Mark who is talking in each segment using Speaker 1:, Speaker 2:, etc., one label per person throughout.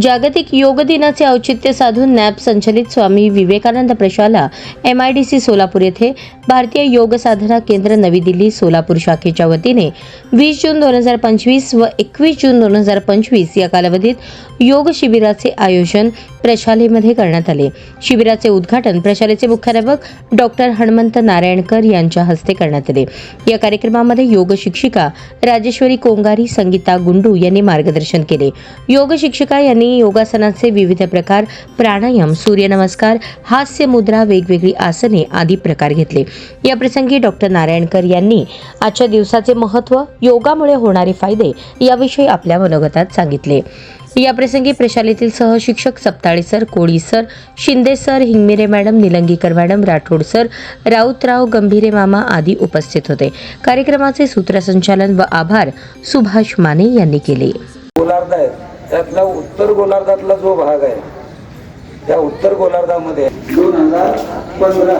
Speaker 1: जागतिक योग दिनाचे औचित्य साधून नॅप संचलित स्वामी विवेकानंद प्रशाला M I D C Solapur येथे भारतीय योग साधना केंद्र नवी दिल्ली सोलापूर शाखेच्या वतीने वीस जून दोन हजार पंचवीस व एकवीस जून दोन हजार पंचवीस या कालावधीत योग शिबिराचे आयोजन प्रशालेमध्ये करण्यात आले. शिबिराचे उद्घाटन प्रशालेचे मुख्याध्यापक डॉक्टर हणमंत नारायणकर यांच्या हस्ते करण्यात आले. या कार्यक्रमामध्ये योग शिक्षिका राजेश्वरी कोंगारी संगीता गुंडू यांनी मार्गदर्शन केले. योग शिक्षिका यांनी योगासनाचे विविध प्रकार प्राणायाम सूर्यनमस्कार हास्य मुद्रा वेगवेगळी आसने आदी प्रकार घेतले. याप्रसंगी डॉक्टर नारायणकर यांनी आजच्या दिवसाचे महत्त्व योगामुळे होणारे फायदे याविषयी आपल्या मनोगतात सांगितले. या प्रसंगी प्रशालेतील सहशिक्षक Saptale sir Koli sir Shinde sir Hingmire madam Nilangikar madam Rathod sir Rautrao Gambhire मामा आदी उपस्थित होते. कार्यक्रमाचे सूत्रसंचालन व आभार सुभाष माने यांनी केले.
Speaker 2: गोलार्ध आहे त्यातला उत्तर गोलार्धातला जो भाग आहे त्या उत्तर गोलार्धामध्ये दोन हजार पंधरा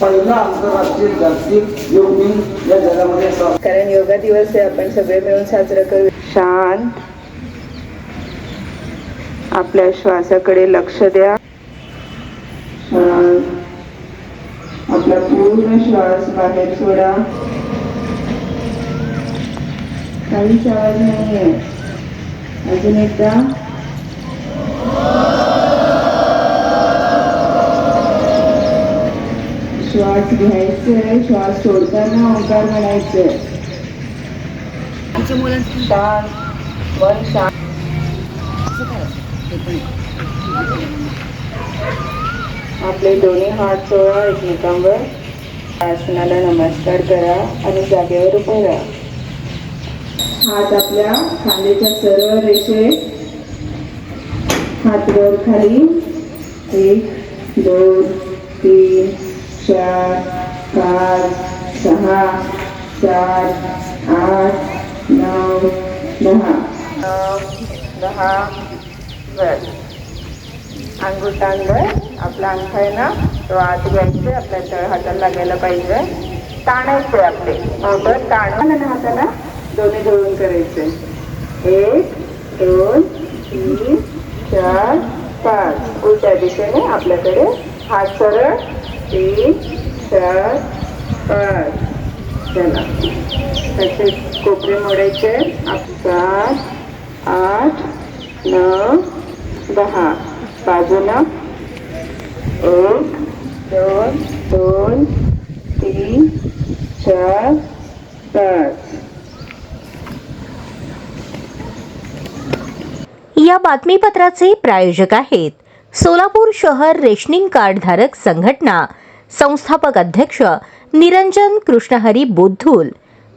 Speaker 2: पहिला आंतरराष्ट्रीय जागतिक योग दिन या जगामध्ये
Speaker 3: कारण योगा दिवस आहे आपण सगळे मिळून साजरा करू. शांत आपल्या श्वासाकडे लक्ष द्या. आपला पूर्ण श्वास बाहेर सोडा. काहीच आवाज नाहीये. अजून एकदा. श्वास घ्यायचे श्वास सोडताना ओंकार म्हणायचे शांत मन शांत आपले दोन्ही हात सोळा एकमेकांवर. आसनाला नमस्कार करा आणि जागेवर उभे राहा. हात आपल्या खांद्याच्या सरळ रेषेत हात वर खाली. एक दोन तीन चार पाच सहा सात आठ नऊ दहा. दहा. वर अंगुठांवर आपला अंगठा आहे ना तो आत घ्यायचे आपल्या तळ हाताला लागायला पाहिजे. ताणायचे आपले. बरोबर ताण. आणि हाताला दोन्ही जोडून करायचे एक दोन तीन चार पाच. उलट्या दिशेने आपल्याकडे हात सरळ. तीन चार पाच. चला. त्याचे कोपरे मोडायचे. सात आठ नऊ दहा. बाजूला एक दोन दोन तीन चार पाच.
Speaker 1: या बातमीपत्राचे प्रायोजक आहेत सोलापूर शहर रेशनिंग कार्ड धारक संघटना संस्थापक अध्यक्ष निरंजन कृष्णहरी बुद्धूल